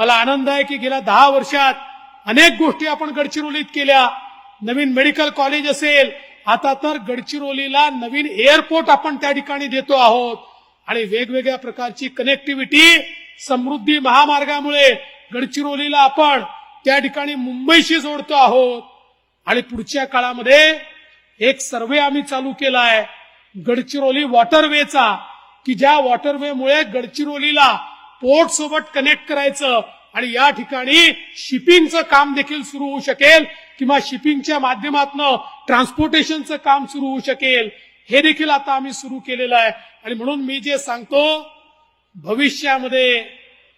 मला आनंद आहे की गेल्या दहा वर्षात अनेक गोष्टी आपण गडचिरोलीत केल्या. नवीन मेडिकल कॉलेज असेल. आता तर गडचिरोलीला नवीन एअरपोर्ट आपण त्या ठिकाणी देतो आहोत. आणि वेगवेगळ्या प्रकारची कनेक्टिव्हिटी समृद्धी महामार्गामुळे गडचिरोलीला आपण त्या ठिकाणी मुंबईशी जोडतो आहोत. आणि पुढच्या काळामध्ये एक सर्वे आम्ही चालू केला आहे गडचिरोली वॉटरवेचा की ज्या वॉटरवेमुळे गडचिरोलीला पोर्ट सोबत कनेक्ट करायचं आणि या ठिकाणी शिपिंगचं काम देखील सुरू होऊ शकेल किंवा शिपिंगच्या माध्यमातून ट्रान्सपोर्टेशनचं काम सुरू होऊ शकेल. हे देखील आता आम्ही सुरू केलेलं आहे. आणि म्हणून मी जे सांगतो भविष्यामध्ये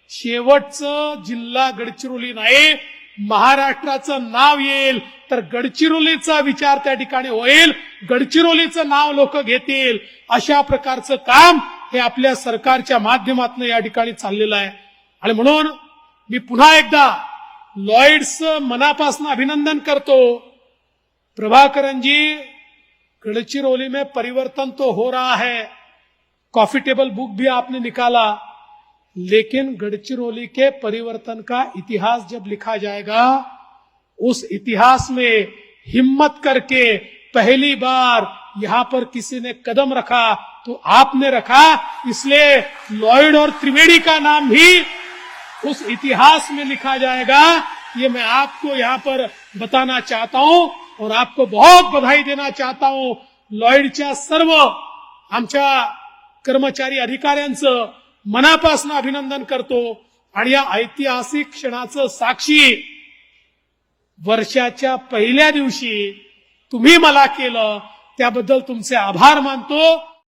शेवटचं जिल्हा गडचिरोली नाही महाराष्ट्राचं नाव येईल. तर गडचिरोलीचा विचार त्या ठिकाणी होईल. गडचिरोलीचं नाव लोक घेतील. अशा प्रकारचं काम हे आपल्या सरकारच्या माध्यमातून या ठिकाणी चाललेलं आहे. आणि म्हणून मी पुन्हा एकदा मनापासून अभिनंदन करतो. प्रभाकरन जी गडचिरोली में परिवर्तन तो हो रहा है. कॉफ़ी टेबल बुक भी आपने निकाला. लेकिन गडचिरोली के परिवर्तन का इतिहास जब लिखा जाएगा, उस इतिहास में हिम्मत करके पहली बार यहां पर किसी ने कदम रखा तो आपने रखा। इसलिए लॉयड और त्रिवेदी का नाम भी उस इतिहास में लिखा जाएगा। ये मैं आपको यहाँ पर बताना चाहता हूं और आपको बहुत बधाई देना चाहता हूं। लॉयडच्या सर्व आमच्या कर्मचारी अधिकाऱ्यांचं मनापासून अभिनंदन करतो आणि या ऐतिहासिक क्षणाचं साक्षी वर्षाच्या पहिल्या दिवशी तुम्ही मला केलं त्याबद्दल तुमचे आभार मानतो.